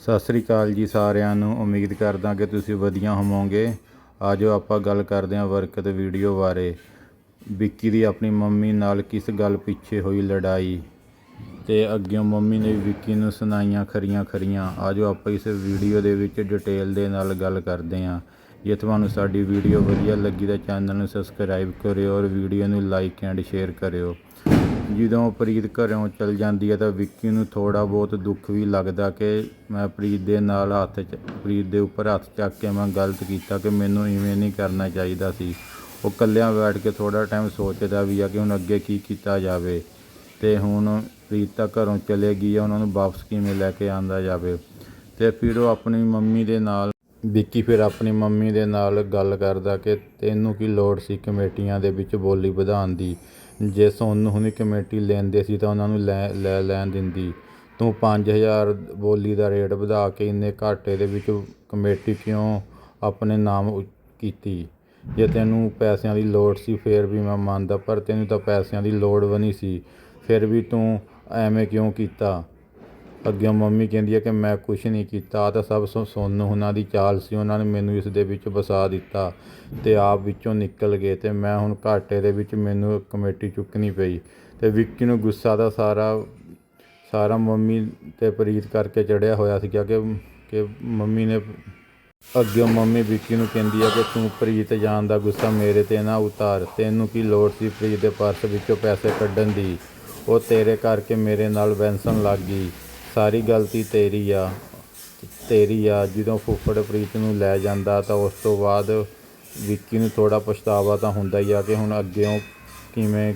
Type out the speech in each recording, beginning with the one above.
ਸਤਿ ਸ੍ਰੀ ਅਕਾਲ ਜੀ ਸਾਰਿਆਂ ਨੂੰ। ਉਮੀਦ ਕਰਦਾ ਕਿ ਤੁਸੀਂ ਵਧੀਆ ਹੋਵੋਗੇ। ਆਜੋ ਆਪਾਂ ਗੱਲ ਕਰਦੇ ਹਾਂ ਵਰਕਤ ਵੀਡੀਓ ਬਾਰੇ। ਵਿੱਕੀ ਦੀ ਆਪਣੀ ਮੰਮੀ ਨਾਲ ਕਿਸ ਗੱਲ ਪਿੱਛੇ ਹੋਈ ਲੜਾਈ? ਤੇ ਅੱਗਿਓਂ ਮੰਮੀ ਨੇ ਵਿੱਕੀ ਨੂੰ ਸੁਣਾਈਆਂ ਖਰੀਆਂ ਖਰੀਆਂ। ਆਜੋ ਆਪਾਂ ਇਸ ਵੀਡੀਓ ਦੇ ਵਿੱਚ ਡਿਟੇਲ ਦੇ ਨਾਲ ਗੱਲ ਕਰਦੇ ਹਾਂ। ਜੇ ਤੁਹਾਨੂੰ ਸਾਡੀ ਵੀਡੀਓ ਵਧੀਆ ਲੱਗੀ ਤਾਂ ਚੈਨਲ ਨੂੰ ਸਬਸਕ੍ਰਾਈਬ ਕਰਿਓ ਔਰ ਵੀਡੀਓ ਨੂੰ ਲਾਈਕ ਐਂਡ ਸ਼ੇਅਰ ਕਰਿਓ। ਜਦੋਂ ਪ੍ਰੀਤ ਘਰੋਂ ਚਲ ਜਾਂਦੀ ਹੈ ਤਾਂ ਵਿੱਕੀ ਨੂੰ ਥੋੜ੍ਹਾ ਬਹੁਤ ਦੁੱਖ ਵੀ ਲੱਗਦਾ ਕਿ ਮੈਂ ਪ੍ਰੀਤ ਦੇ ਨਾਲ ਹੱਥ ਚ, ਪ੍ਰੀਤ ਦੇ ਉੱਪਰ ਹੱਥ ਚੱਕ ਕੇ ਮੈਂ ਗਲਤ ਕੀਤਾ ਕਿ ਮੈਨੂੰ ਇਵੇਂ ਨਹੀਂ ਕਰਨਾ ਚਾਹੀਦਾ ਸੀ। ਉਹ ਇਕੱਲਿਆਂ ਬੈਠ ਕੇ ਥੋੜ੍ਹਾ ਟਾਈਮ ਸੋਚਦਾ ਵੀ ਆ ਕਿ ਹੁਣ ਅੱਗੇ ਕੀ ਕੀਤਾ ਜਾਵੇ ਅਤੇ ਹੁਣ ਪ੍ਰੀਤ ਤਾਂ ਘਰੋਂ ਚਲੇ ਗਈ ਹੈ ਉਹਨਾਂ ਨੂੰ ਵਾਪਸ ਕਿਵੇਂ ਲੈ ਕੇ ਆਂਦਾ ਜਾਵੇ। ਅਤੇ ਫਿਰ ਉਹ ਆਪਣੀ ਮੰਮੀ ਦੇ ਨਾਲ ਵਿੱਕੀ ਫਿਰ ਆਪਣੀ ਮੰਮੀ ਦੇ ਨਾਲ ਗੱਲ ਕਰਦਾ ਕਿ ਤੈਨੂੰ ਕੀ ਲੋੜ ਸੀ ਕਮੇਟੀਆਂ ਦੇ ਵਿੱਚ ਬੋਲੀ ਵਧਾਉਣ ਦੀ? ਜੇ ਸੋਨੂੰ ਹੁਣੀ ਕਮੇਟੀ ਲੈਂਦੇ ਸੀ ਤਾਂ ਉਹਨਾਂ ਨੂੰ ਲੈ ਲੈ ਲੈਣ ਦਿੰਦੀ। ਤੂੰ 5000 ਬੋਲੀ ਦਾ ਰੇਟ ਵਧਾ ਕੇ ਇੰਨੇ ਘਾਟੇ ਦੇ ਵਿੱਚ ਕਮੇਟੀ ਕਿਉਂ ਆਪਣੇ ਨਾਮ ਕੀਤੀ? ਜੇ ਤੈਨੂੰ ਪੈਸਿਆਂ ਦੀ ਲੋੜ ਸੀ ਫਿਰ ਵੀ ਮੈਂ ਮੰਨਦਾ, ਪਰ ਤੈਨੂੰ ਤਾਂ ਪੈਸਿਆਂ ਦੀ ਲੋੜ ਵੀ ਨਹੀਂ ਸੀ। ਫਿਰ ਵੀ ਤੂੰ ਐਵੇਂ ਕਿਉਂ ਕੀਤਾ? ਅੱਗੇ ਮੰਮੀ ਕਹਿੰਦੀ ਹੈ ਕਿ ਮੈਂ ਕੁਝ ਨਹੀਂ ਕੀਤਾ, ਆਹ ਤਾਂ ਸਭ ਸੋ- ਸੋਨੂੰ ਉਹਨਾਂ ਦੀ ਚਾਲ ਸੀ, ਉਹਨਾਂ ਨੇ ਮੈਨੂੰ ਇਸ ਦੇ ਵਿੱਚ ਵਸਾ ਦਿੱਤਾ ਤੇ ਆਪ ਵਿੱਚੋਂ ਨਿਕਲ ਗਏ ਤੇ ਮੈਂ ਹੁਣ ਘਾਟੇ ਦੇ ਵਿੱਚ ਮੈਨੂੰ ਕਮੇਟੀ ਚੁੱਕਣੀ ਪਈ ਤੇ ਵਿੱਕੀ ਨੂੰ ਗੁੱਸਾ ਦਾ ਸਾਰਾ ਸਾਰਾ ਮੰਮੀ ਤੇ ਪ੍ਰੀਤ ਕਰਕੇ ਚੜਿਆ ਹੋਇਆ ਸੀ ਕਿ ਕਿ ਮੰਮੀ ਨੇ ਅੱਗੇ ਮੰਮੀ ਵਿੱਕੀ ਨੂੰ ਕਹਿੰਦੀ ਹੈ ਕਿ ਤੂੰ ਪ੍ਰੀਤ ਜਾਣ ਦਾ ਗੁੱਸਾ ਮੇਰੇ ਤੇ ਨਾ ਉਤਾਰ, ਤੈਨੂੰ ਕੀ ਲੋੜ ਸੀ ਪ੍ਰੀਤ ਦੇ ਪਰਸ ਵਿੱਚੋਂ ਪੈਸੇ ਕੱਢਣ ਦੀ? ਉਹ ਤੇਰੇ ਕਰਕੇ ਮੇਰੇ ਨਾਲ ਵੈਂਸਣ ਲੱਗ ਗਈ। ਸਾਰੀ ਗਲਤੀ ਤੇਰੀ ਆ ਤੇਰੀ ਆ। ਜਦੋਂ ਫੁੱਫੜ ਪ੍ਰੀਤ ਨੂੰ ਲੈ ਜਾਂਦਾ ਤਾਂ ਉਸ ਤੋਂ ਬਾਅਦ ਵਿੱਕੀ ਨੂੰ ਥੋੜਾ ਪਛਤਾਵਾ ਤਾਂ ਹੁੰਦਾ ਹੀ ਆ ਕਿ ਹੁਣ ਅੱਗੇੋਂ ਕਿਵੇਂ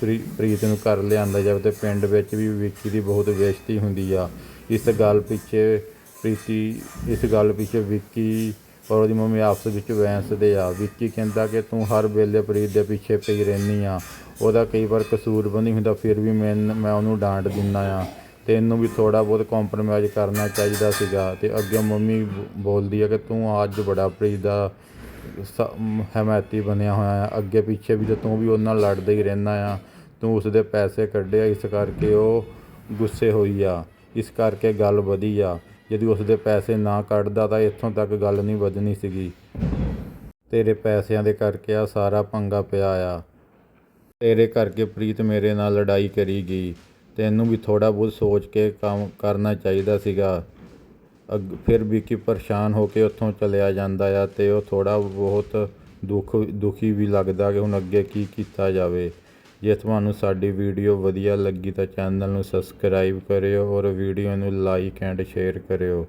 ਪ੍ਰੀ- ਪ੍ਰੀਤ ਨੂੰ ਕਰ ਲਿਆਂਦਾ ਜਾਵੇ ਤੇ ਪਿੰਡ ਵਿੱਚ ਵੀ ਵਿੱਕੀ ਦੀ ਬਹੁਤ ਬੇਇੱਜ਼ਤੀ ਹੁੰਦੀ ਆ। ਇਸ ਗੱਲ ਪਿੱਛੇ ਪ੍ਰੀਤੀ, ਇਸ ਗੱਲ ਪਿੱਛੇ ਵਿੱਕੀ ਔਰ ਉਹਦੀ ਮੰਮੀ ਆਪਸ ਵਿੱਚ ਵੈਂਸਦੇ ਆ। ਵਿੱਕੀ ਕਹਿੰਦਾ ਕਿ ਤੂੰ ਹਰ ਵੇਲੇ ਪ੍ਰੀਤ ਦੇ ਪਿੱਛੇ ਪਈ ਰਹਿੰਦੀ ਆ। ਉਹਦਾ ਕਈ ਵਾਰ ਕਸੂਰ ਵੀ ਹੁੰਦਾ, ਫਿਰ ਵੀ ਮੈਂ ਮੈਂ ਉਹਨੂੰ ਡਾਂਟ ਦਿੰਦਾ ਆ। ਤੇ ਇਹਨੂੰ ਵੀ ਥੋੜਾ ਬਹੁਤ ਕੰਪਰੋਮਾਈਜ਼ ਕਰਨਾ ਚਾਹੀਦਾ ਸੀਗਾ ਤੇ ਅੱਗੇ ਮੰਮੀ ਬ- ਬੋਲਦੀ ਆ ਕਿ ਤੂੰ ਅੱਜ ਬੜਾ ਪ੍ਰੀਤ ਦਾ ਸ- ਹਮਾਇਤੀ ਬਣਿਆ ਹੋਇਆ ਆ, ਅੱਗੇ ਪਿੱਛੇ ਵੀ ਤੇ ਤੂੰ ਵੀ ਉਹਨਾਂ ਨਾਲ ਲੜਦਾ ਹੀ ਰਹਿੰਦਾ ਆ, ਤੂੰ ਉਸਦੇ ਪੈਸੇ ਕੱਢਿਆ, ਇਸ ਕਰਕੇ ਉਹ ਗੁੱਸੇ ਹੋਈ ਆ, ਇਸ ਕਰਕੇ ਗੱਲ ਵਧੀ ਆ যদি ਉਸਦੇ ਪੈਸੇ ਨਾ ਕੱਢਦਾ ਤਾਂ ਇੱਥੋਂ ਤੱਕ ਗੱਲ ਨਹੀਂ ਵਧਣੀ ਸੀਗੀ। ਤੇਰੇ ਪੈਸਿਆਂ ਦੇ ਕਰਕੇ ਆ ਸਾਰਾ ਪੰਗਾ ਪਿਆ ਆ, ਤੇਰੇ ਕਰਕੇ ਪ੍ਰੀਤ ਮੇਰੇ ਨਾਲ ਲੜਾਈ ਕਰੀ ਗਈ ਤੈਨੂੰ ਵੀ ਥੋੜਾ ਬਹੁਤ ਸੋਚ ਕੇ ਕੰਮ ਕਰਨਾ ਚਾਹੀਦਾ ਸੀਗਾ। ਅੱਗ, ਫਿਰ ਵੀ ਕੀ ਪਰੇਸ਼ਾਨ ਹੋ ਕੇ ਉੱਥੋਂ ਚਲਿਆ ਜਾਂਦਾ ਆ ਅਤੇ ਉਹ ਥੋੜ੍ਹਾ ਬਹੁਤ ਦੁੱਖ, ਦੁਖੀ ਵੀ ਲੱਗਦਾ ਕਿ ਹੁਣ ਅੱਗੇ ਕੀ ਕੀਤਾ ਜਾਵੇ। ਜੇ ਤੁਹਾਨੂੰ ਸਾਡੀ ਵੀਡੀਓ ਵਧੀਆ ਲੱਗੀ ਤਾਂ ਚੈਨਲ ਨੂੰ ਸਬਸਕ੍ਰਾਈਬ ਕਰਿਓ ਔਰ ਵੀਡੀਓ ਨੂੰ ਲਾਈਕ ਐਂਡ ਸ਼ੇਅਰ ਕਰਿਓ।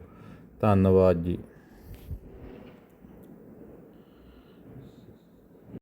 ਧੰਨਵਾਦ ਜੀ।